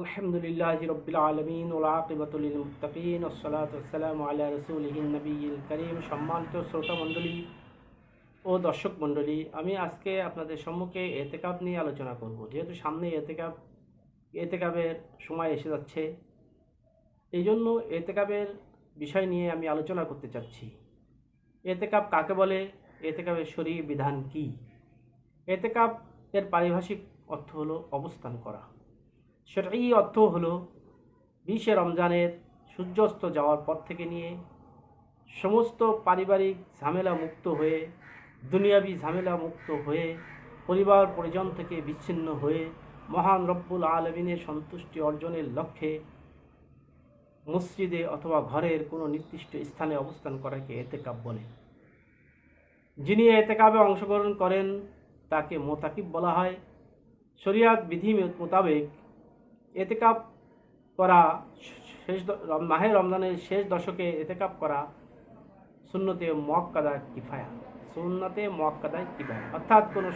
الحمد لله رب العالمين والعاقبة للمتقين والصلاة والسلام على رسوله النبي الكريم সম্মানিত শ্রোতা মণ্ডলী ও দর্শক মণ্ডলী আমি আজকে আপনাদের সম্মুখে এতেকাব নিয়ে আলোচনা করব যেহেতু সামনে এতেকাব এতেকাবের সময় এসে যাচ্ছে এই জন্য এতেকাবের বিষয় নিয়ে আমি আলোচনা করতে চাচ্ছি এতেকাব কাকে বলে এতেকাবের শরীর বিধান কি এতেকাব এর পারিভাষিক অর্থ হলো অবস্থান করা সেটাই অর্থ হলো বিশে রমজানের সূর্যাস্ত যাওয়ার পর থেকে নিয়ে সমস্ত পারিবারিক ঝামেলা মুক্ত হয়ে, দুনিয়াবি ঝামেলা মুক্ত হয়ে, পরিবার পরিজন থেকে বিচ্ছিন্ন হয়ে, মহান রব্বুল আলমিনের সন্তুষ্টি অর্জনের লক্ষ্যে মসজিদে অথবা ঘরের কোনো নির্দিষ্ট স্থানে অবস্থান করাকে এতেকাব বলে। যিনি এতেকাবে অংশগ্রহণ করেন, তাকে মোতাকিব বলা হয়। শরিয়াত বিধি মোতাবেক এতেকাব করা শেষ মাহে রমজানের শেষ দশকে এতেকাব করা সুন্নতে মক্কাদা কিফায়া। সুন্নতে মক্কাদায় কিফায়া। অর্থাৎ কোনো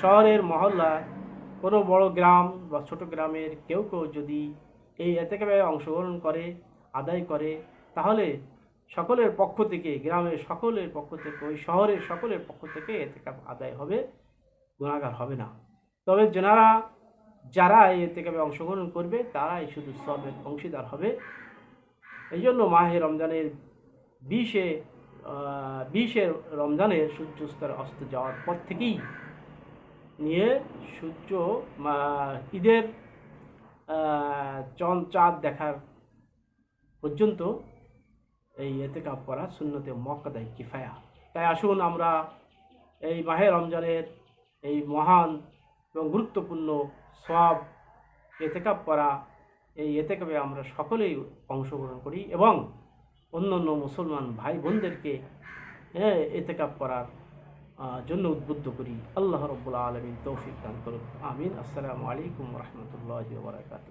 শহরের মহল্লায় কোনো বড় গ্রাম বা ছোট গ্রামের কেউ কেউ যদি এই এতেকাবে অংশগ্রহণ করে, আদায় করে, তাহলে সকলের পক্ষ থেকে, গ্রামের সকলের পক্ষ থেকে, ওই শহরের সকলের পক্ষ থেকে এতেকাব আদায় হবে, গুণাগার হবে না। তবে যারা যারা এই এতেকাবে অংশগ্রহণ করবে, তারাই শুধু সবের অংশীদার হবে। এই জন্য মাহে রমজানের বিশে বিশে রমজানের সূর্যাস্তের অস্ত যাওয়ার পর থেকেই নিয়ে সূর্য ঈদের চন, চাঁদ দেখার পর্যন্ত এই এতেকাব করা শূন্যতে মক্কাদায় কিফায়া। তাই আসুন আমরা এই মাহে রমজানের এই মহান এবং গুরুত্বপূর্ণ সব এতেকাপ করা এই এতেকাপে আমরা সকলেই অংশগ্রহণ করি এবং অন্য অন্য মুসলমান ভাই বোনদেরকে হ্যাঁ এতেকাপ করার জন্য উদ্বুদ্ধ করি। আল্লাহ রব্বুল আলমিন তৌফিক দান করুন আমিন। আসসালামু আলাইকুম রহমতুল্লাহ বারকাত